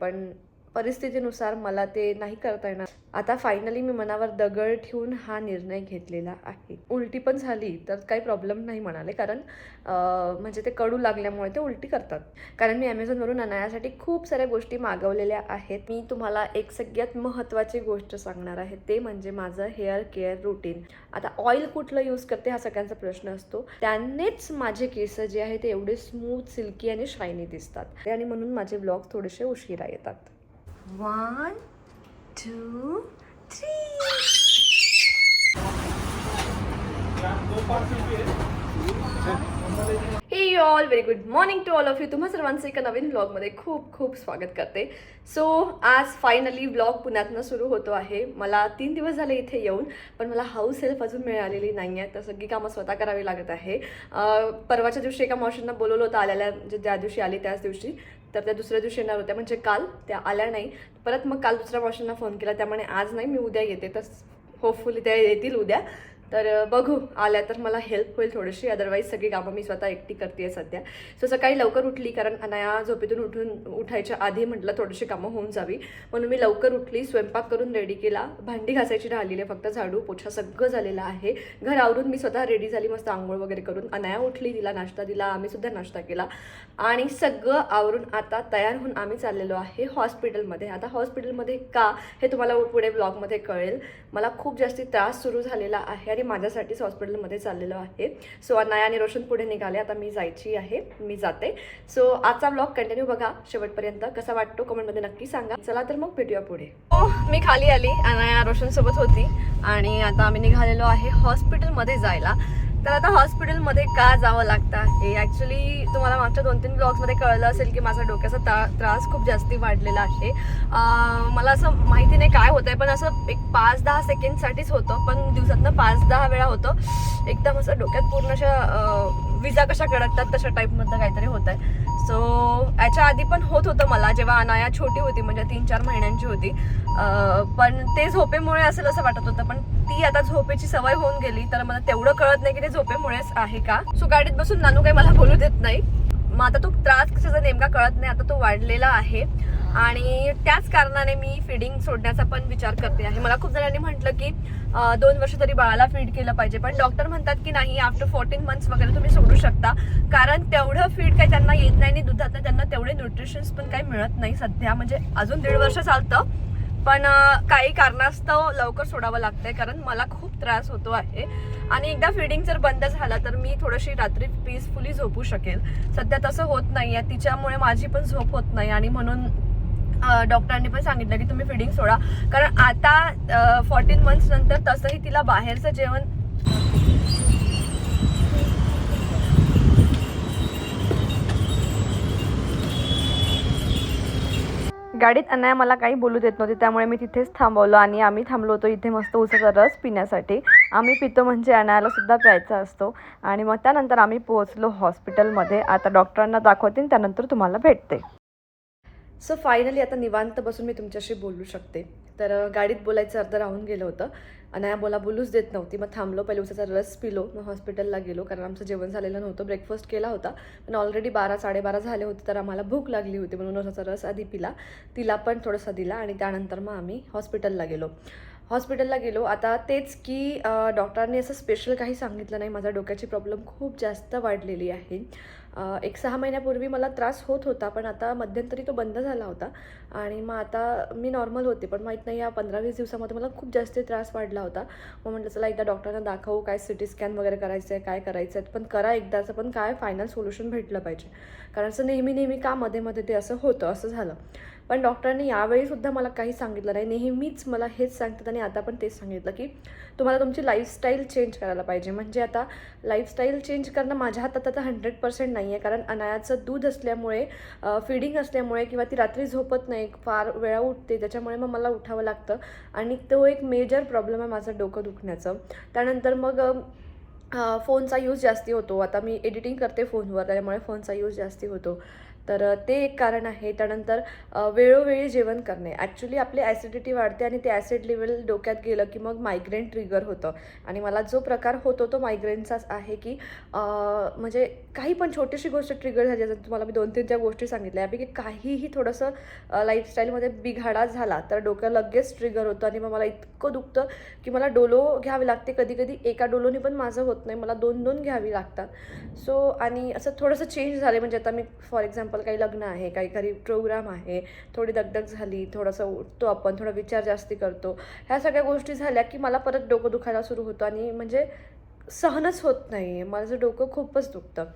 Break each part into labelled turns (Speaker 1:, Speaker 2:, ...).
Speaker 1: पण परिस्थितीनुसार मला ते नाही करता येणार. आता फायनली मी मनावर दगड ठेवून हा निर्णय घेतलेला आहे. उलटी पण झाली तर काही प्रॉब्लेम नाही म्हणाले कारण म्हणजे ते कडू लागल्यामुळे ते उलटी करतात. कारण मी ॲमेझॉनवरून अनायासाठी खूप साऱ्या गोष्टी मागवलेल्या आहेत. मी तुम्हाला एक सगळ्यात महत्त्वाची गोष्ट सांगणार आहे. ते म्हणजे माझं हेअर केअर रुटीन आता ऑइल कुठलं यूज करते हा सगळ्यांचा प्रश्न असतो. त्यांनीच माझे केस जे आहे ते एवढे स्मूथ सिल्की आणि शायनी दिसतात. आणि म्हणून माझे ब्लॉग थोडेसे उशिरा येतात. One two three hey all very good morning to all of you तुम्हा सर्वांचं एका नवीन ब्लॉगमध्ये खूप खूप स्वागत करते. सो आज फायनली ब्लॉग पुण्यातनं सुरू होतो आहे. मला तीन दिवस झाले इथे येऊन पण मला हाऊस हेल्प अजून मिळालेली नाही आहे तर सगळी कामं स्वतः करावी लागत आहे. परवाच्या दिवशी एका मावशींना बोलवलं होतं आलेल्या ज्या दिवशी आली त्याच दिवशी. तर त्या दुसऱ्या दिवशी येणार होत्या. म्हणजे काल त्या आल्या नाही. परत मग काल दुसऱ्या मावशींना फोन केला. त्यामुळे आज नाही मी उद्या येते. तर होपफुली त्या येतील उद्या. तर बघू. आल्या तर मला हेल्प होईल थोडीशी. अदरवाईज सगळी कामं मी स्वतः एकटी करते आहे सध्या. सो सकाळी लवकर उठली कारण अनाया झोपेतून उठून उठायच्या आधी म्हटलं थोडीशी कामं होऊन जावी. म्हणून मी लवकर उठली स्वयंपाक करून रेडी केला. भांडी घासायची राहिलेली आहे फक्त झाडू पोछा सगळं झालेलं आहे. घर आवरून मी स्वतः रेडी झाली मस्त आंघोळ वगैरे करून. अनाया उठली तिला नाश्ता दिला आम्ही सुद्धा नाश्ता केला. आणि सगळं आवरून आता तयार होऊन आम्ही चाललेलो आहे हॉस्पिटलमध्ये. आता हॉस्पिटलमध्ये का हे तुम्हाला पुढे ब्लॉगमध्ये कळेल. मला खूप जास्ती त्रास सुरू झालेला आहे आणि माझ्यासाठीच हॉस्पिटलमध्ये चाललेलो आहे. सो अनाया आणि रोशन पुढे निघाले. आता मी जायची आहे. मी जाते. सो आजचा ब्लॉग कंटिन्यू बघा शेवटपर्यंत. कसा वाटतो कमेंटमध्ये नक्की सांगा. चला तर मग भेटूया पुढे. हो मी खाली आली. अनाया रोशन सोबत होती. आणि आता आम्ही निघालेलो आहे हॉस्पिटलमध्ये जायला. तर आता हॉस्पिटलमध्ये का जावं लागतं आहे? ॲक्च्युली तुम्हाला मागच्या दोन तीन ब्लॉग्समध्ये कळलं असेल की माझा डोक्याचा ता त्रास खूप जास्ती वाढलेला आहे. मला असं माहिती नाही काय होतं आहे पण असं एक पाच दहा सेकंडसाठीच होतं पण दिवसातनं पाच दहा वेळा होतं. एकदम असं डोक्यात पूर्ण अशा विजा कशा कडकतात तशा टाईपमधलं काहीतरी होत आहे सो याच्या आधी पण होत होतं मला जेव्हा अनाया छोटी होती म्हणजे तीन चार महिन्यांची होती. पण ते झोपेमुळे असेल असं वाटत होतं पण ती आता झोपेची सवय होऊन गेली तर मला तेवढं कळत नाही की ते झोपेमुळेच आहे का. सो गाडीत बसून नानू काही मला बोलू देत नाही. मग आता तो त्रास कशाचा नेमका कळत नाही आता तो वाढलेला आहे. आणि त्याच कारणाने मी फिडिंग सोडण्याचा पण विचार करते आहे. मला खूप जणांनी म्हटलं की दोन वर्ष तरी बाळाला फीड केलं पाहिजे. पण डॉक्टर म्हणतात की नाही आफ्टर फोर्टीन मंथ्स वगैरे तुम्ही सोडू शकता. कारण तेवढं फीड काही त्यांना येत नाही आणि दुधात त्यांना तेवढे न्यूट्रिशन्स पण काही मिळत नाही सध्या. म्हणजे अजून दीड वर्ष चालतं. पण काही कारणास्तव लवकर सोडावं लागतंय. कारण मला खूप त्रास होतो आहे. आणि एकदा फिडिंग जर बंद झाला तर मी थोडीशी रात्री पीसफुली झोपू शकेल. सध्या तसं होत नाही आहे तिच्यामुळे माझी पण झोप होत नाही. आणि म्हणून डॉक्टरांनी पण सांगितलं की तुम्ही फिडिंग सोडा. कारण आता फोर्टीन मंथ्स नंतर तसंही तिला बाहेरचं जेवण गाडीत अनाया मला काही बोलू देत नव्हती त्यामुळे मी तिथेच थांबवलं आणि आम्ही थांबलो होतो इथे मस्त उसाचा रस पिण्यासाठी. आम्ही पितो म्हणजे अनायाला सुद्धा प्यायचा असतो. आणि मग त्यानंतर आम्ही पोहोचलो हॉस्पिटलमध्ये आता डॉक्टरांना दाखवते आणि त्यानंतर तुम्हाला भेटते. सो फायनली आता निवांत बसून मी तुमच्याशी बोलू शकते. तर गाडीत बोलायचं अर्ध राहून गेलं होतं. अनाया बोला बोलूच देत नव्हती. मग थांबलो पहिले उसाचा रस पिलो मग हॉस्पिटलला गेलो कारण आमचं जेवण झालेलं नव्हतं. ब्रेकफास्ट केला होता. पण ऑलरेडी बारा साडेबारा झाले होते तर आम्हाला भूक लागली होती. म्हणून उसाचा रस आधी पिला. तिला पण थोडासा दिला आणि त्यानंतर मग आम्ही हॉस्पिटलला गेलो. हॉस्पिटलला गेलो. आता तेच की डॉक्टरांनी असं स्पेशल काही सांगितलं नाही. माझ्या डोक्याची प्रॉब्लेम खूप जास्त वाढलेली आहे. एक सहा महिन्यापूर्वी मला त्रास होत होता पण आता मध्यंतरी तो बंद झाला होता. आणि मग आता मी नॉर्मल होते पण माहीत नाही या पंधरा वीस दिवसामध्ये मला खूप जास्त त्रास वाढला होता. मग म्हटलं चला एकदा डॉक्टरांना दाखवू काय सी टी स्कॅन वगैरे करायचं आहे काय करायचं आहे पण करा एकदाचं पण काय फायनल सोल्युशन भेटलं पाहिजे. कारण असं नेहमी नेहमी का मध्ये मध्ये ते असं होतं असं झालं. पण डॉक्टरांनी यावेळीसुद्धा मला काही सांगितलं नाही. नेहमीच मला हेच सांगतात आणि आता पण तेच सांगितलं की तुम्हाला तुमची लाईफस्टाईल चेंज करायला पाहिजे. म्हणजे आता लाईफस्टाईल चेंज करणं माझ्या हातात आता हंड्रेड पर्सेंट नाही आहे कारण अनायाचं दूध असल्यामुळे फिडिंग असल्यामुळे किंवा ती रात्री झोपत नाही फार वेळा उठते त्याच्यामुळे मग मला उठावं लागतं. आणि तो एक मेजर प्रॉब्लेम आहे माझं डोकं दुखण्याचं. त्यानंतर मग फोनचा यूज जास्ती होतो. आता मी एडिटिंग करते फोनवर त्याच्यामुळे फोनचा यूज जास्ती होतो. तर ते एक कारण आहे. त्यानंतर वेळोवेळी जेवण करणे. ॲक्च्युली आपली ॲसिडिटी वाढते आणि ते ॲसिड लेवल डोक्यात गेलं की मग मायग्रेन ट्रिगर होतं. आणि मला जो प्रकार होतो तो मायग्रेनचाच आहे की म्हणजे काही पण छोटीशी गोष्ट ट्रिगर झाली जसं तुम्हाला मी दोन तीन त्या गोष्टी सांगितल्या. यापैकी काहीही थोडंसं लाईफस्टाईलमध्ये बिघाडा झाला तर डोकं लगेच ट्रिगर होतं आणि मग मला इतकं दुखतं की मला डोलो घ्यावी लागते. कधी कधी एका डोलोने पण माझं होत नाही. मला दोन दोन घ्यावी लागतात. सो आणि असं थोडंसं चेंज झाले म्हणजे आता मी फॉर एक्झाम्पल काही लग्न आहे काही काही प्रोग्राम आहे थोडी दगदग झाली थोडंसं उठतो आपण थोडा विचार जास्ती करतो. ह्या सगळ्या गोष्टी झाल्या की मला परत डोकं दुखायला सुरू होतं आणि म्हणजे सहनच होत नाही आहे माझं डोकं खूपच दुखतं.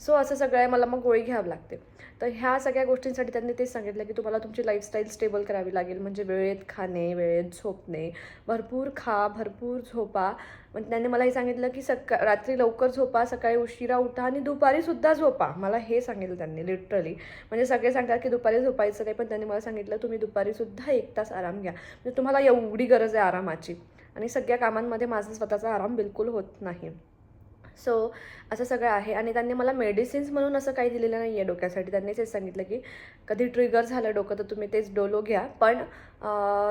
Speaker 1: सो असं सगळं आहे मला मग गोळी घ्यावी लागते. तर ह्या सगळ्या गोष्टींसाठी त्यांनी तेच सांगितलं की तुम्हाला तुमची लाईफस्टाईल स्टेबल करावी लागेल. म्हणजे वेळेत खाणे वेळेत झोपणे भरपूर खा भरपूर झोपा. म्हणजे त्यांनी मला हे सांगितलं की सका रात्री लवकर झोपा सकाळी उशिरा उठा आणि दुपारीसुद्धा झोपा. मला हे सांगितलं त्यांनी लिटरली म्हणजे सगळे सांगतात की दुपारी झोपायचं नाही पण त्यांनी मला सांगितलं तुम्ही दुपारीसुद्धा एक तास आराम घ्या. म्हणजे तुम्हाला एवढी गरज आहे आरामाची. आणि सगळ्या कामांमध्ये माझा स्वतःचा आराम बिलकुल होत नाही. सो असं सगळं आहे. आणि त्यांनी मला मेडिसिन्स म्हणून असं काही दिलेलं नाही आहे डोक्यासाठी. त्यांनी तेच सांगितलं की कधी ट्रिगर झालं डोकं तर तुम्ही तेच डोलो घ्या. पण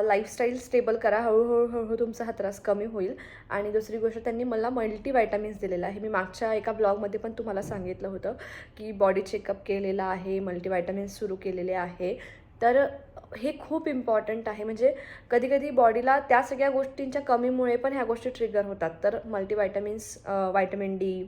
Speaker 1: लाईफस्टाईल स्टेबल करा. हळूहळू हळूहळू तुमचा हा त्रास कमी होईल. आणि दुसरी गोष्ट त्यांनी मला मल्टीव्हायटामिन्स दिलेलं आहे. मी मागच्या एका ब्लॉगमध्ये पण तुम्हाला सांगितलं होतं की बॉडी चेकअप केलेला आहे मल्टीव्हायटामिन्स सुरू केलेले आहे. तर हे खूप इम्पॉर्टंट आहे. म्हणजे कधी कधी बॉडीला त्या सगळ्या गोष्टींच्या कमीमुळे पण ह्या गोष्टी ट्रिगर होतात. तर मल्टीव्हायटामिन्स व्हायटमिन डी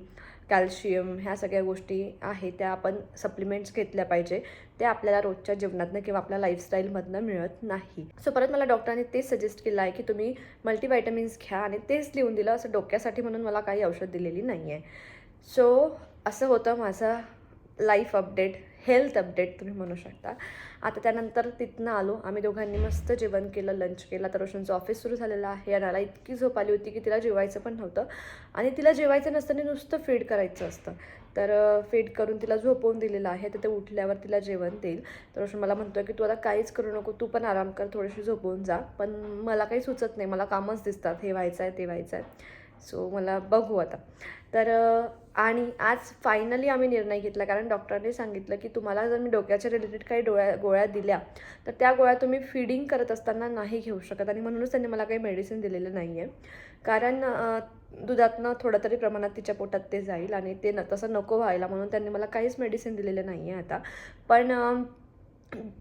Speaker 1: कॅल्शियम ह्या सगळ्या गोष्टी आहेत. त्या आपण सप्लिमेंट्स घेतल्या पाहिजे. ते आपल्याला रोजच्या जीवनातनं किंवा आपल्या लाईफस्टाईलमधनं मिळत नाही. सो परत मला डॉक्टरांनी तेच सजेस्ट केलं आहे की तुम्ही मल्टीव्हायटमिन्स घ्या आणि तेच लिहून दिलं असं डोक्यासाठी म्हणून मला काही औषध दिलेली नाही आहे सो असं होतं माझं लाईफ अपडेट हेल्थ अपडेट तुम्ही म्हणू शकता. आता त्यानंतर तिथनं आलो. आम्ही दोघांनी मस्त जेवण केलं लंच केला. तर रोशनचं ऑफिस सुरू झालेलं आहे आणि इतकी झोप आली होती की तिला जेवायचं पण नव्हतं. आणि तिला जेवायचं नसताना नुसतं फीड करायचं असतं. तर फीड करून तिला झोपवून दिलेलं आहे. तर ते उठल्यावर तिला जेवण देईल. तर रोशन मला म्हणतो की तू आता काहीच करू नको. तू पण आराम कर. थोडीशी झोपवून जा. पण मला काही सुचत नाही. मला कामच दिसतात. हे व्हायचं आहे ते व्हायचं आहे सो मला बघू आता. तर आणि आज फायनली आम्ही निर्णय घेतला कारण डॉक्टरांनी सांगितलं की तुम्हाला जर मी डोक्याच्या रिलेटेड काही डोळ्या गोळ्या दिल्या तर त्या गोळ्या तुम्ही फिडिंग करत असताना नाही घेऊ शकत. आणि म्हणूनच त्यांनी मला काही मेडिसिन दिलेलं नाही आहे कारण दुधातनं थोडं तरी प्रमाणात तिच्या पोटात ते जाईल आणि ते न तसं नको व्हायला म्हणून त्यांनी मला काहीच मेडिसिन दिलेलं नाही आहे आता. पण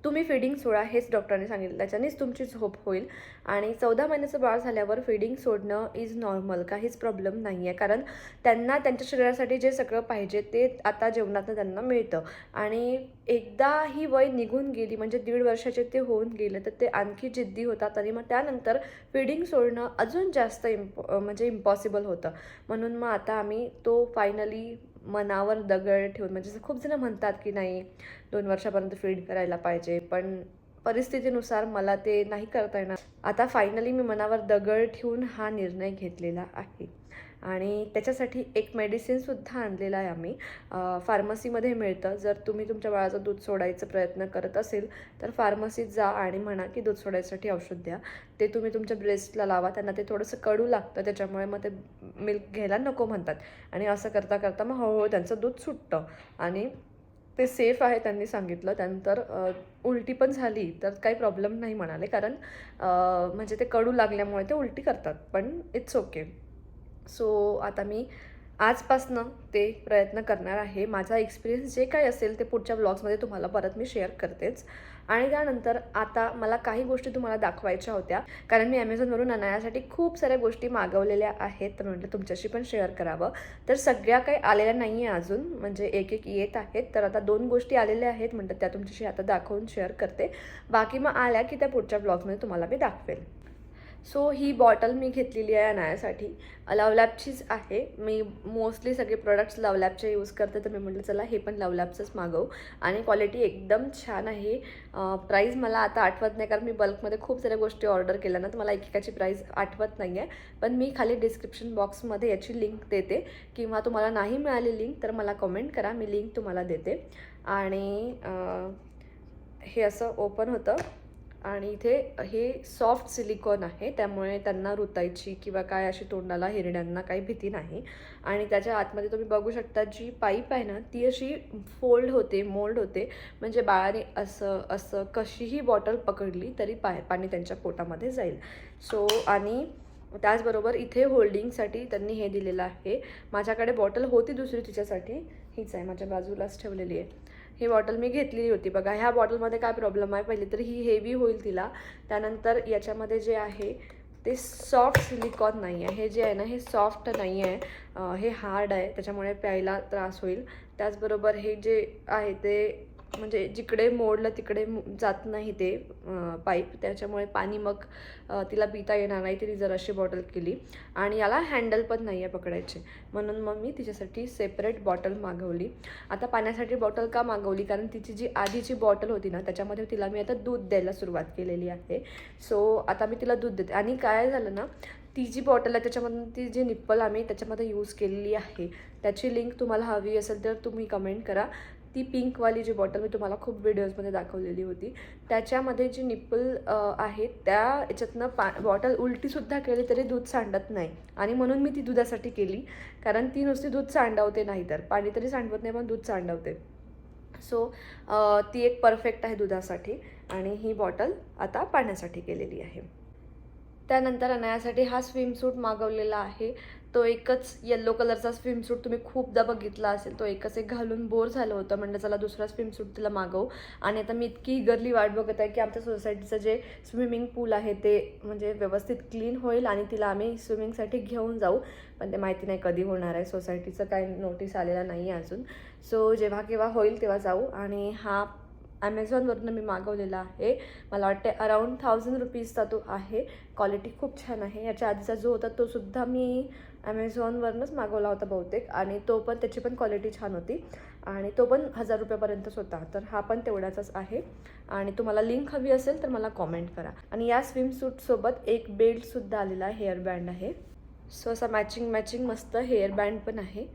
Speaker 1: तुम्ही फिडिंग सोडा हेच डॉक्टरांनी सांगितलं. त्याच्यानेच तुमची झोप होईल. आणि चौदा महिन्याचं बाळ झाल्यावर फिडिंग सोडणं इज नॉर्मल काहीच प्रॉब्लेम नाही आहे कारण त्यांना त्यांच्या शरीरासाठी जे सगळं पाहिजे ते आता जेवणातनं त्यांना मिळतं. आणि एकदा ही वय निघून गेली म्हणजे दीड वर्षाचे ते होऊन गेले तर ते आणखी जिद्दी होतात. आणि मग त्यानंतर फिडिंग सोडणं अजून जास्त इम्पॉ म्हणजे इम्पॉसिबल होतं. म्हणून मग आता आम्ही तो फायनली मनावर दगड ठेवून म्हणजे खूप जण म्हणतात की नाही दोन वर्षापर्यंत फीड करायला पाहिजे. पण परिस्थितीनुसार मला ते नाही करता येणार. आता फायनली मी मनावर दगड ठेवून हा निर्णय घेतलेला आहे. आणि त्याच्यासाठी एक मेडिसिनसुद्धा आणलेलं आहे आम्ही. फार्मसीमध्ये मिळतं. जर तुम्ही तुमच्या बाळाचं दूध सोडायचा प्रयत्न करत असेल तर फार्मसीत जा आणि म्हणा की दूध सोडायसाठी औषध द्या. ते तुम्ही तुमच्या ब्रेस्टला लावा. त्यांना ते थोडंसं कडू लागतं. त्याच्यामुळे मग ते मिल्क घ्यायला नको म्हणतात. आणि असं करता करता मग हळूहळू त्यांचं दूध सुटतं. आणि ते सेफ आहे त्यांनी सांगितलं. त्यानंतर उलटी पण झाली तर काही प्रॉब्लेम नाही म्हणाले. कारण म्हणजे ते कडू लागल्यामुळे ते उलटी करतात. पण इट्स ओके सो आता मी आजपासनं ते प्रयत्न करणार आहे. माझा एक्सपिरियन्स जे काही असेल ते पुढच्या ब्लॉग्समध्ये तुम्हाला परत मी शेअर करतेच. आणि त्यानंतर आता मला काही गोष्टी तुम्हाला दाखवायच्या होत्या. कारण मी ॲमेझॉनवरून अनायासाठी खूप साऱ्या गोष्टी मागवलेल्या आहेत. तर म्हटलं तुमच्याशी पण शेअर करावं. तर सगळ्या काही आलेल्या नाही आहे अजून. म्हणजे एक एक येत आहेत. तर आता दोन गोष्टी आलेल्या आहेत. म्हणतात त्या तुमच्याशी आता दाखवून शेअर करते. बाकी मग आल्या की त्या पुढच्या ब्लॉग्समध्ये तुम्हाला मी दाखवेल सो ही बॉटल मी घेतलेली आहे अनायासाठी. लवलॅपचीच आहे. मी मोस्टली सगळे प्रोडक्ट्स लवलॅपचे यूज करते तर मी म्हटलं चला हे पण लवलॅपचंच मागवू. आणि क्वालिटी एकदम छान आहे. प्राईज मला आता आठवत नाही कारण मी बल्कमध्ये खूप साऱ्या गोष्टी ऑर्डर केल्या ना तर मला एकेकाची प्राईज आठवत नाही आहे पण मी खाली डिस्क्रिप्शन बॉक्समध्ये याची लिंक देते. किंवा तुम्हाला नाही मिळाली लिंक तर मला कमेंट करा. मी लिंक तुम्हाला देते. आणि हे असं ओपन होतं. आणि इथे हे सॉफ्ट सिलिकॉन आहे. त्यामुळे त्यांना रुतायची किंवा काय अशी तोंडाला हिरड्यांना काही भीती नाही. आणि त्याच्या आतमध्ये तुम्ही बघू शकता जी पाईप आहे ना ती अशी फोल्ड होते मोल्ड होते. म्हणजे बाळाने असं असं कशीही बॉटल पकडली तरी पाय पाणी त्यांच्या पोटामध्ये जाईल. सो आणि त्याचबरोबर इथे होल्डिंगसाठी त्यांनी हे दिलेलं आहे. माझ्याकडे बॉटल होती दुसरी तिच्यासाठी. हीच आहे माझ्या बाजूलाच ठेवलेली आहे. ही बॉटल मी घेतलेली होती. बघा ह्या बॉटलमध्ये काय प्रॉब्लेम आहे? पहिले तर ही हेवी होईल तिला. त्यानंतर याच्यामध्ये जे आहे ते सॉफ्ट सिलिकॉन नाही आहे. हे जे आहे ना हे सॉफ्ट नाही आहे. हे हार्ड आहे. त्याच्यामुळे प्यायला त्रास होईल. त्याचबरोबर हे जे आहे ते म्हणजे जिकडे मोडलं तिकडे जात नाही ते पाईप. त्याच्यामुळे पाणी मग तिला पिता येणार नाही. तिने जर अशी बॉटल केली. आणि याला हँडल पण नाही आहे पकडायचे. म्हणून मग मी तिच्यासाठी सेपरेट बॉटल मागवली. आता पाण्यासाठी बॉटल का मागवली? कारण तिची जी आधीची बॉटल होती ना त्याच्यामध्ये तिला मी आता दूध द्यायला सुरुवात केलेली आहे. सो आता मी तिला दूध देते. आणि काय झालं ना ती जी बॉटल आहे त्याच्यामधून ती जी निप्पल आम्ही त्याच्यामध्ये यूज केलेली आहे त्याची लिंक तुम्हाला हवी असेल तर तुम्ही कमेंट करा. ती पिंकवाली जी बॉटल मी तुम्हाला खूप व्हिडिओजमध्ये दाखवलेली होती त्याच्यामध्ये जी निप्पल आहे त्या याच्यातनं पा बॉटल उलटीसुद्धा केली तरी दूध सांडत नाही. आणि म्हणून मी ती दुधासाठी केली कारण ती नुसती दूध सांडवते नाही तर. पाणी तरी सांडवत नाही पण दूध सांडवते. सो ती एक परफेक्ट आहे दुधासाठी आणि ही बॉटल आता पाण्यासाठी केलेली आहे. त्यानंतर अनायासाठी हा स्विमसूट मागवलेला आहे. तो एकच येल्लो कलरचा स्विमसूट तुम्ही खूपदा बघितला असेल तो एकच एक घालून बोर झालं होतं. म्हणलं चला दुसरा स्विमसूट तिला मागवू. आणि आता मी इतकी इगरली वाट बघत आहे की आमच्या सोसायटीचं जे स्विमिंग पूल आहे ते म्हणजे व्यवस्थित क्लीन होईल आणि तिला आम्ही स्विमिंगसाठी घेऊन जाऊ. पण ते माहिती नाही कधी होणार आहे. सोसायटीचं काही नोटीस आलेला नाही आहे अजून. सो जेव्हा केव्हा होईल तेव्हा जाऊ. आणि हा ॲमेझॉनवरनं मी मागवलेला आहे. मला वाटते अराऊंड थाउजंड रुपीजचा तो आहे. क्वालिटी खूप छान आहे. याच्या आधीचा जो होता तो सुद्धा मी ॲमेझॉनवरनंच मागवला होता बहुतेक. आणि तो पण त्याची पण क्वालिटी छान होती. आणि तो पण हजार रुपयापर्यंतच होता. तर हा पण तेवढाचाच आहे. आणि तुम्हाला लिंक हवी असेल तर मला कॉमेंट करा. आणि या स्विमसूटसोबत एक बेल्टसुद्धा आलेला हेअर बँड आहे. सो असा मॅचिंग मॅचिंग मस्त हेअर बँड पण आहे.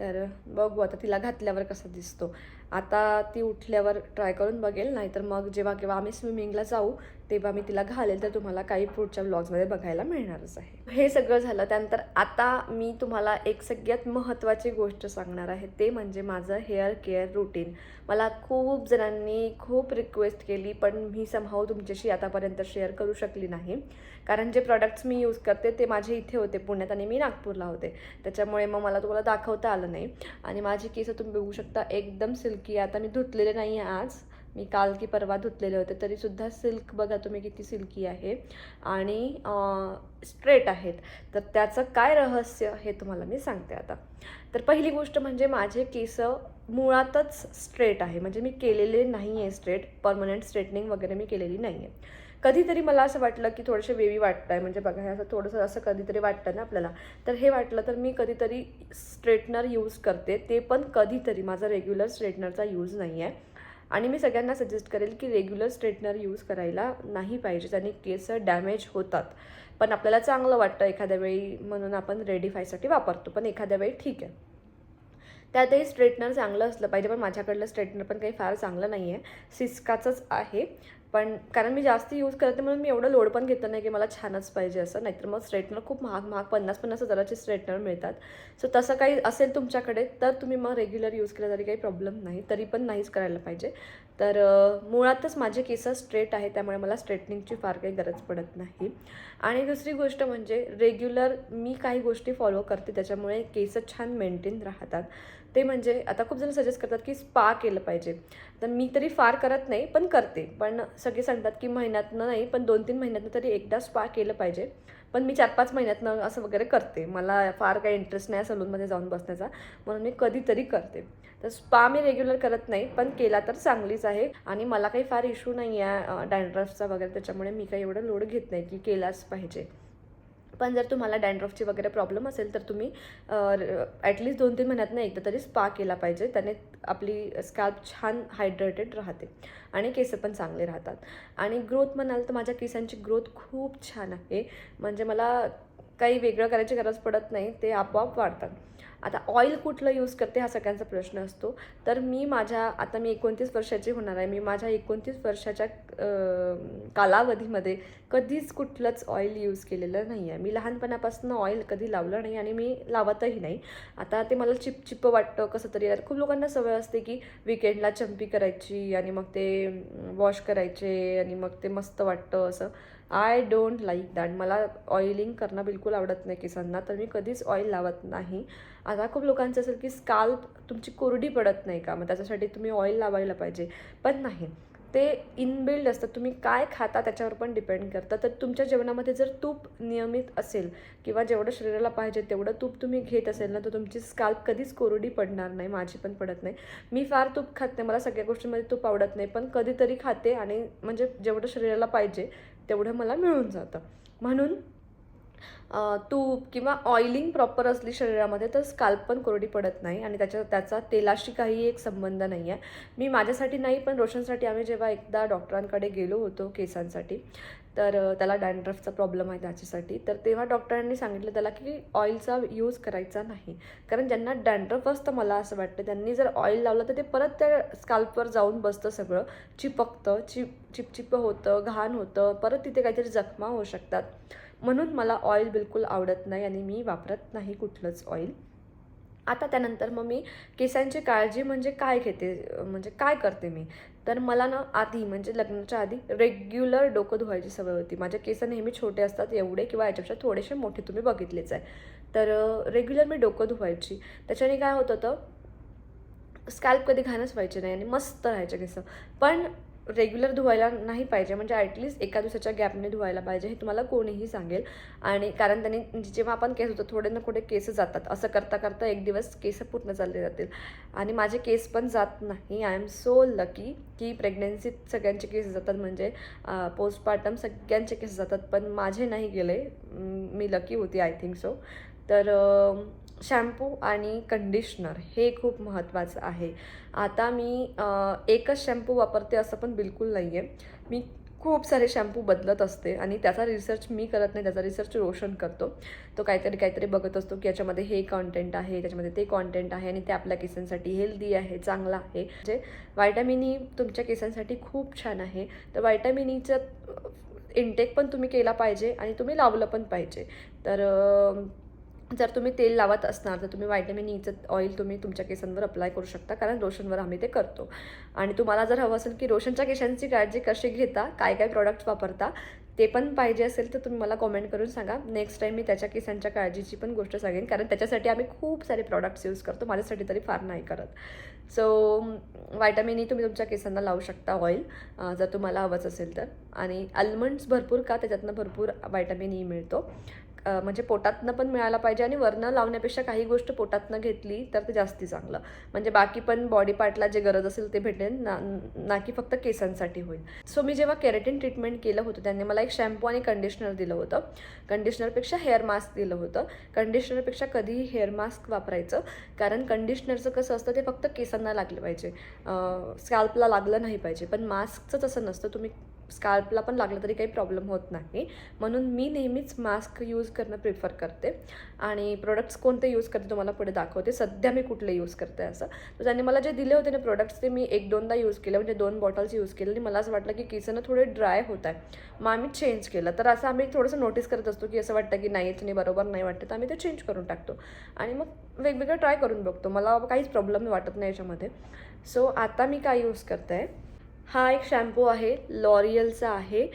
Speaker 1: तर बघू आता तिला घातल्यावर कसा दिसतो. आता ती उठल्यावर ट्राय करून बघेल नाहीतर मग जेव्हा केव्हा आम्ही स्विमिंगला जाऊ तेव्हा मी तिला घालेल तर तुम्हाला काही पुढच्या ब्लॉग्समध्ये बघायला मिळणारच आहे. हे सगळं झालं त्यानंतर आता मी तुम्हाला एक सगळ्यात महत्त्वाची गोष्ट सांगणार आहे ते म्हणजे माझं हेअर केअर रुटीन मला खूप जणांनी खूप रिक्वेस्ट केली पण मी समहाव तुमच्याशी आतापर्यंत शेअर करू शकली नाही. कारण जे प्रॉडक्ट्स मी यूज करते ते माझे इथे होते पुण्यात आणि मी नागपूरला होते. त्याच्यामुळे मग मला तुम्हाला दाखवता आलं नाही. आणि माझी केस तुम्ही बघू शकता एकदम सिल्क सिल्की आता मी धुतलेले नाही आहे आज. मी काल की परवा धुतलेले होते. तरीसुद्धा सिल्क बघा तुम्ही किती सिल्की आहे. आणि स्ट्रेट आहेत. तर त्याचं काय रहस्य हे तुम्हाला मी सांगते आता. तर पहिली गोष्ट म्हणजे माझे केस मुळातच स्ट्रेट आहे. म्हणजे मी केलेले नाही आहे स्ट्रेट परमनंट स्ट्रेटनिंग वगैरे मी केलेली नाही आहे कधीतरी मला असं वाटलं की थोडेसे वेवी वाटत आहे म्हणजे बघा हे असं थोडंसं असं कधीतरी वाटतं ना आपल्याला. तर हे वाटलं तर मी कधीतरी स्ट्रेटनर यूज करते. ते पण कधीतरी. माझा रेग्युलर स्ट्रेटनरचा यूज नाही आहे. आणि मी सगळ्यांना सजेस्ट करेल की रेग्युलर स्ट्रेटनर यूज करायला नाही पाहिजे. त्याने केस डॅमेज होतात. पण आपल्याला चांगलं वाटतं एखाद्या वेळी म्हणून आपण रेडीफायसाठी वापरतो. पण एखाद्या वेळी ठीक आहे. त्यातही स्ट्रेटनर चांगलं असलं पाहिजे. पण माझ्याकडलं स्ट्रेटनर पण काही फार चांगलं नाही आहे सिस्काचंच आहे. पण कारण मी जास्त यूज करते म्हणून मी एवढं लोड पण घेतलं नाही की मला छानच पाहिजे असं. नाहीतर मग स्ट्रेटनर खूप महाग महाग पन्नास पन्नास हजाराचे स्ट्रेटनर मिळतात. सो तसं काही असेल तुमच्याकडे तर तुम्ही मग रेग्युलर यूज केलं तरी काही प्रॉब्लेम नाही. तरी पण नाहीच करायला पाहिजे. तर मुळातच माझे केस स्ट्रेट आहे त्यामुळे मला स्ट्रेटनिंगची फार काही गरज पडत नाही. आणि दुसरी गोष्ट म्हणजे रेग्युलर मी काही गोष्टी फॉलो करते त्याच्यामुळे केस छान मेंटेन राहतात. ते म्हणजे आता खूप जण सजेस्ट करतात की स्पा केलं पाहिजे. तर मी तरी फार करत नाही पण करते. पण सगळे सांगतात की महिन्यातनं नाही पण दोन तीन महिन्यातनं तरी एकदा स्पा केलं पाहिजे. पण मी चार पाच महिन्यातनं असं वगैरे करते. मला फार काही इंटरेस्ट नाही सलूनमध्ये जाऊन बसण्याचा. म्हणून मी कधीतरी करते. तर स्पा मी रेग्युलर करत नाही पण केला तर चांगलीच आहे. आणि मला काही फार इश्यू नाही आहे डॅन्ड्रफचा वगैरे. त्याच्यामुळे मी काही एवढं लोड घेत नाही की केलाच पाहिजे. पण जर तुम्हाला डॅन्ड्रफची वगैरे प्रॉब्लेम असेल तर तुम्ही ॲटलिस्ट दोन तीन महिन्यातनं एकदा तरी स्पा केला पाहिजे. त्याने आपली स्कॅल्प छान हायड्रेटेड राहते आणि केस पण चांगले राहतात. आणि ग्रोथ म्हणाल तर माझ्या केसांची ग्रोथ खूप छान आहे. म्हणजे मला काही वेगळं करायची गरज पडत नाही ते आपोआप वाढतात. आता ऑइल कुठलं यूज करते हा सगळ्यांचा प्रश्न असतो. तर मी माझ्या आता मी एकोणतीस वर्षाची होणार आहे. मी माझ्या एकोणतीस वर्षाच्या कालावधीमध्ये कधीच कुठलंच ऑइल यूज केलेलं नाही आहे. मी लहानपणापासून ऑइल कधी लावलं नाही आणि मी लावतही नाही. आता ते मला चिपचिप वाटतं कसं तरी. आता खूप लोकांना सवय असते की विकेंडला चंपी करायची आणि मग ते वॉश करायचे आणि मग ते मस्त वाटतं असं. आय डोंट लाईक दॅट मला ऑइलिंग करणं बिलकुल आवडत नाही केसांना तर मी कधीच ऑइल लावत नाही. आता खूप लोकांचं असेल की स्काल्प तुमची कोरडी पडत नाही का? मग त्याच्यासाठी तुम्ही ऑइल लावायला पाहिजे. पण नाही. ते इनबिल्ड असतं. तुम्ही काय खाता त्याच्यावर पण डिपेंड करतं. तर तुमच्या जेवणामध्ये जर तूप नियमित असेल किंवा जेवढं शरीराला पाहिजे तेवढं तूप तुम्ही घेत असेल ना तर तुमची स्काल्प कधीच कोरडी पडणार नाही माझी पण पडत नाही. मी फार तूप खात नाही. मला सगळ्या गोष्टींमध्ये तूप आवडत नाही पण कधीतरी खाते आणि म्हणजे जेवढं शरीराला पाहिजे तेवढं मला मिळून जातं. म्हणून तूप किंवा ऑइलिंग प्रॉपर असली शरीरामध्ये तर स्काल्प पण कोरडी पडत नाही आणि त्याच्या त्याचा तेलाशी काही एक संबंध नाही आहे. मी माझ्यासाठी नाही पण रोशनसाठी आम्ही जेव्हा एकदा डॉक्टरांकडे गेलो होतो केसांसाठी तर त्याला डॅन्ड्रफचा प्रॉब्लेम आहे त्याच्यासाठी. तर तेव्हा डॉक्टरांनी सांगितलं त्याला की ऑइलचा यूज करायचा नाही. कारण ज्यांना डॅन्ड्रफ असतं मला असं वाटतं त्यांनी जर ऑइल लावलं तर ते परत त्या स्काल्पवर जाऊन बसतं सगळं. चिपकतं चिप चिपचिप होतं घाण होतं परत तिथे काहीतरी जखमा होऊ शकतात. म्हणून मला ऑइल बिलकुल आवडत नाही आणि मी वापरत नाही कुठलंच ऑइल आता त्यानंतर मग मी केसांची काळजी म्हणजे काय घेते म्हणजे काय करते मी? तर मला ना आधी म्हणजे लग्नाच्या आधी रेग्युलर डोकं धुवायची सवय होती. माझे केस नेहमी छोटे असतात एवढे किंवा याच्यापेक्षा थोडेसे मोठे तुम्ही बघितलेच आहे. तर रेग्युलर मी डोकं धुवायची. त्याच्याने काय होत होतं स्कॅल्प कधी घाणच व्हायचे नाही आणि मस्त राहायचे केस. पण रेग्युलर धुवायला नाही पाहिजे. म्हणजे ॲटलिस्ट एका दिवसाच्या गॅपने धुवायला पाहिजे हे तुम्हाला कोणीही सांगेल. आणि कारण त्यांनी म्हणजे जेव्हा आपण केस होतो थोडे ना कुठे केस जातात. असं करता करता एक दिवस केस पूर्ण चालले जातील. आणि माझे केस पण जात नाही. आय एम सो लकी की प्रेग्नन्सीत सगळ्यांचे केस जातात. म्हणजे पोस्टपार्टम सगळ्यांचे केस जातात. पण माझे नाही गेले. मी लकी होती आय थिंक सो तर शॅम्पू आणि कंडिशनर हे खूप महत्त्वाचं आहे. आता मी एकच शॅम्पू वापरते असं पण बिलकुल नाही आहे मी खूप सारे शॅम्पू बदलत असते आणि त्याचा रिसर्च मी करत नाही त्याचा रिसर्च रोशन करतो. तो काहीतरी काहीतरी बघत असतो की याच्यामध्ये हे कॉन्टेंट आहे त्याच्यामध्ये ते कॉन्टेंट आहे आणि ते आपल्या केसांसाठी हेल्दी आहे चांगलं आहे. म्हणजे व्हायटामिन ई तुमच्या केसांसाठी खूप छान आहे. तर व्हायटामिन ईचं इंटेक पण तुम्ही केला पाहिजे आणि तुम्ही लावलं पण पाहिजे. तर जर तुम्ही तेल लावत असणार तर तुम्ही व्हायटॅमिन ईचं ऑइल तुम्ही तुमच्या केसांवर अप्लाय करू शकता कारण रोशनवर आम्ही ते करतो. आणि तुम्हाला जर हवं असेल की रोशनच्या केसांची काळजी कशी घेता काय काय प्रॉडक्ट वापरता ते पण पाहिजे असेल तर तुम्ही मला कॉमेंट करून सांगा. नेक्स्ट टाईम मी त्याच्या केसांच्या काळजीची पण गोष्ट सांगेन कारण त्याच्यासाठी आम्ही खूप सारे प्रॉडक्ट्स यूज करतो माझ्यासाठी तरी फार नाही करत. सो व्हायटामिन ई तुम्ही तुमच्या केसांना लावू शकता ऑइल जर तुम्हाला हवंच असेल तर. आणि आल्मंड्स भरपूर का? त्याच्यातनं भरपूर व्हायटामिन ई e मिळतो. म्हणजे पोटातनं पण मिळायला पाहिजे आणि वरनं लावण्यापेक्षा काही गोष्ट पोटातनं घेतली तर ते जास्ती चांगलं. म्हणजे बाकी पण बॉडी पार्टला जे गरज असेल ते भेटेल ना ना की फक्त केसांसाठी होईल. सो मी जेव्हा केरेटिन ट्रीटमेंट केलं होतं त्यांनी मला एक शॅम्पू आणि कंडिशनर दिलं होतं. कंडिशनरपेक्षा हेअर मास्क दिलं होतं. कंडिशनरपेक्षा कधीही हेअर मास्क वापरायचं. कारण कंडिशनरचं कसं असतं ते फक्त केसांना लागलं पाहिजे. स्कॅल्पला लागलं नाही पाहिजे. पण मास्कचं तसं नसतं. तुम्ही स्काल्पला पण लागलं तरी काही प्रॉब्लेम होत नाही. म्हणून मी नेहमीच मास्क यूज करणं प्रिफर करते. आणि प्रोडक्ट्स कोणते यूज करते तुम्हाला पुढे दाखवते. सध्या मी कुठले यूज करते असं. तर त्यांनी मला जे दिले होते ना प्रोडक्ट्स ते मी एक दोनदा यूज केले. म्हणजे दोन बॉटल्स यूज केले. आणि मला असं वाटलं की किसनं थोडे ड्राय होत आहे. मग आम्ही चेंज केलं. तर असं आम्ही थोडंसं नोटीस करत असतो की असं वाटतं की नाही याच्याने बरोबर नाही वाटतं. तर आम्ही ते चेंज करून टाकतो. आणि मग वेगवेगळं ट्राय करून बघतो. मला काहीच प्रॉब्लेम वाटत नाही याच्यामध्ये. सो आता मी काय यूज करते? आहे हा एक शॅम्पू आहे लॉरियलचा आहे.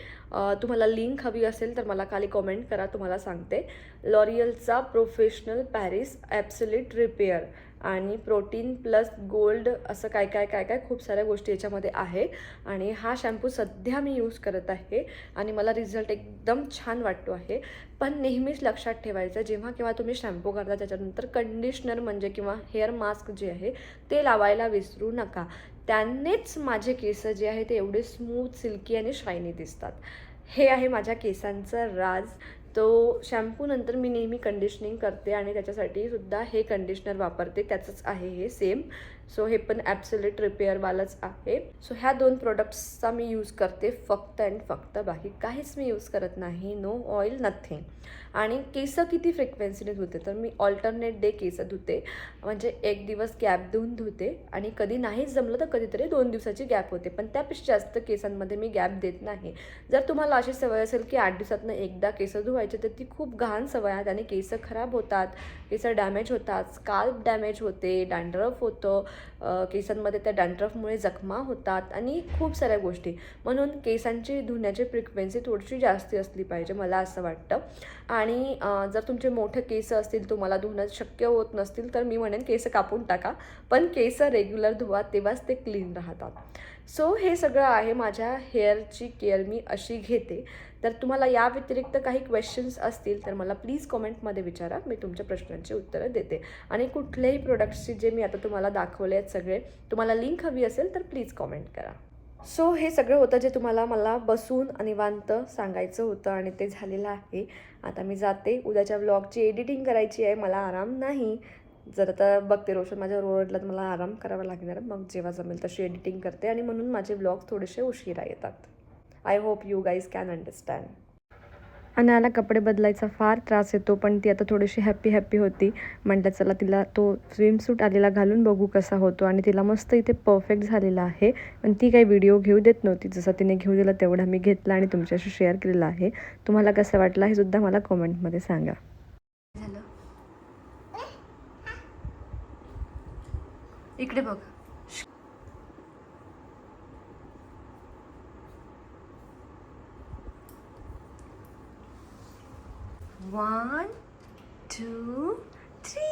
Speaker 1: तुम्हाला लिंक हवी असेल तर मला खाली कॉमेंट करा तुम्हाला सांगते. लॉरियलचा प्रोफेशनल पॅरिस ॲप्सुलिट रिपेअर आणि प्रोटीन प्लस गोल्ड असं काय काय काय काय खूप साऱ्या गोष्टी याच्यामध्ये आहे. आणि हा शॅम्पू सध्या मी यूज करत आहे आणि मला रिझल्ट एकदम छान वाटतो आहे. पण नेहमीच लक्षात ठेवायचं जेव्हा केव्हा तुम्ही शॅम्पू करता त्याच्यानंतर कंडिशनर म्हणजे किंवा हेअर मास्क जे आहे ते लावायला विसरू नका. त्यांनीच माझे केस जे आहे ते एवढे स्मूथ सिल्की आणि शायनी दिसतात. हे आहे माझ्या केसांचा राज. तो शॅम्पूनंतर मी नेहमी कंडिशनिंग करते आणि त्याच्यासाठी सुद्धा हे कंडिशनर वापरते. त्याचंच आहे हे सेम सो हे पण ॲब्सोल्यूट रिपेअरवालंच आहे. सो ह्या दोन प्रोडक्ट्सचा मी यूज करते फक्त अँड फक्त. बाकी काहीच मी यूज करत नाही. नो ऑइल नथिंग आणि केस किती फ्रिक्वेन्सीने धुते? तर मी ऑल्टरनेट डे केस धुते. म्हणजे एक दिवस गॅप देऊन धुते. आणि कधी नाहीच जमलं तर कधीतरी दोन दिवसाची गॅप होते. पण त्यापेक्षा जास्त केसांमध्ये मी गॅप देत नाही. जर तुम्हाला अशी सवय असेल की आठ दिवसातनं एकदा केस धुवायचे तर ती खूप घाण सवय आहे त्याने केस खराब होतात. केस डॅमेज होतात स्काल्प डॅमेज होते डँड्रफ होतं केसांमध्ये त्या डँड्रफमुळे जखमा होतात आणि खूप साऱ्या गोष्टी. म्हणून केसांची धुण्याची फ्रिक्वेन्सी थोडीशी जास्ती असली पाहिजे मला असं वाटतं. आणि जर तुमचे मोठे केस असतील तुम्हाला धुणं शक्य होत नसतील तर मी म्हणेन केस कापून टाका. पण केस रेग्युलर धुवा तेव्हाच ते क्लीन राहतात. सो हे सगळं आहे माझ्या हेअरची केअर मी अशी घेते. तर तुम्हाला या व्यतिरिक्त काही क्वेश्चन्स असतील तर मला प्लीज कॉमेंटमध्ये विचारा. मी तुमच्या प्रश्नांची उत्तरं देते. आणि कुठल्याही प्रोडक्ट्सची जे मी आता तुम्हाला दाखवले आहेत सगळे तुम्हाला लिंक हवी असेल तर प्लीज कॉमेंट करा. सो हे सगळं होतं जे तुम्हाला मला बसून निवांत सांगायचं होतं आणि ते झालेलं आहे. आता मी जाते. उद्याच्या व्लॉगची एडिटिंग करायची आहे. मला आराम नाही. जर आता बघते रोशन माझ्या रोडला तर मला आराम करावा लागणार. मग जेव्हा जमेल तशी एडिटिंग करते आणि म्हणून माझे व्लॉग थोडेसे उशिरा येतात. I hope you guys can understand अनाला कपडे बदलायचा फार त्रास येतो पण ती आता थोडीशी हॅप्पी हॅप्पी होती. म्हटलं चला तिला तो स्विमसूट आलेला घालून बघू कसा होतो. आणि तिला मस्त इथे परफेक्ट झालेला आहे. पण ती काही व्हिडिओ घेऊ देत नव्हती. जसा तिने घेऊ दिला तेवढा मी घेतला आणि तुमच्याशी शेअर केलेला आहे. तुम्हाला कसं वाटलं हे सुद्धा मला कॉमेंटमध्ये सांगा. झालं. इकडे बघ. वन टू थ्री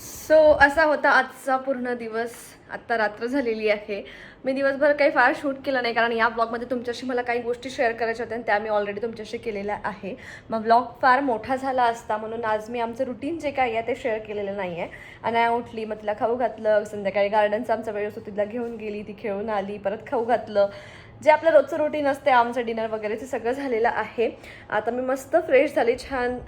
Speaker 1: सो असा होता आजचा पूर्ण दिवस. आत्ता रात्र झालेली आहे. मी दिवसभर काही फार शूट केलं नाही कारण या ब्लॉगमध्ये तुमच्याशी मला काही गोष्टी शेअर करायच्या होत्या आणि त्या मी ऑलरेडी तुमच्याशी केलेल्या आहे. मग ब्लॉग फार मोठा झाला असता म्हणून आज मी आमचं रुटीन जे काही आहे ते शेअर केलेलं नाही आहे आणि उठली मग तिला खाऊ घातलं संध्याकाळी गार्डनचा आमचा वेळ असतो तिला घेऊन गेली ती खेळून आली परत खाऊ घातलं. जे आपलं रोजचं रुटीन असते आमचं डिनर वगैरे ते सगळं झालेलं आहे. आता मी मस्त फ्रेश झाली छान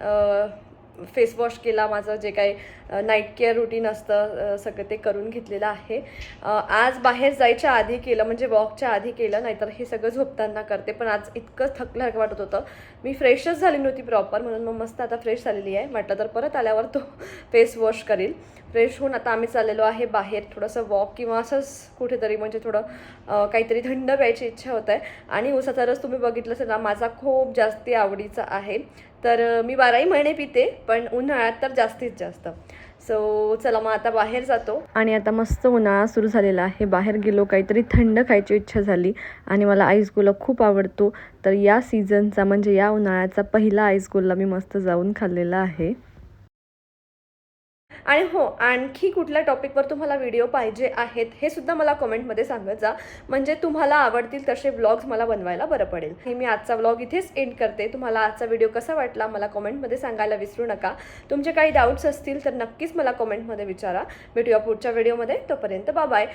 Speaker 1: फेस वॉश केला माझं जे काही नाईट केअर रुटीन असतं सगळं ते करून घेतलेलं आहे. आज बाहेर जायच्या आधी केलं म्हणजे वॉकच्या आधी केलं नाहीतर हे सगळं झोपताना करते. पण आज इतकं थकल्यासारखं वाटत होतं. मी फ्रेशच झाली नव्हती प्रॉपर म्हणून मग मस्त आता फ्रेश झालेली आहे. म्हटलं तर परत आल्यावर तो फेस वॉश करेल. फ्रेश होऊन आता आम्ही चाललेलो आहे बाहेर. थोडंसं वॉक किंवा असंच कुठेतरी म्हणजे थोडं काहीतरी थंड प्यायची इच्छा होत आहे. आणि उसाचा रस तुम्ही बघितलं असेल ना माझा खूप जास्ती आवडीचा आहे. तर मी बाराही महिने पिते पण उन्हाळ्यात तर जास्तीत जास्त. सो चला मग आता बाहेर जातो. आणि आता मस्त उन्हाळा सुरू झालेला आहे. बाहेर गेलो काहीतरी थंड खायची इच्छा झाली आणि मला आईस गोला खूप आवडतो. तर या सीझनचा म्हणजे या उन्हाळ्याचा पहिला आईस गोला मी मस्त जाऊन खाल्लेला आहे. आणि हो आणखी कुठल्या टॉपिकवर तुम्हाला व्हिडिओ पाहिजे आहेत हे सुद्धा मला कमेंटमध्ये सांगत जा. म्हणजे तुम्हाला आवडतील तसे व्लॉग्स मला बनवायला बरं पडेल. हे मी आजचा व्लॉग इथेच एंड करते. तुम्हाला आजचा व्हिडिओ कसा वाटला मला कमेंटमध्ये सांगायला विसरू नका. तुमचे काही डाऊट्स असतील तर नक्कीच मला कमेंटमध्ये विचारा. भेटूया पुढच्या व्हिडिओमध्ये. तोपर्यंत बाय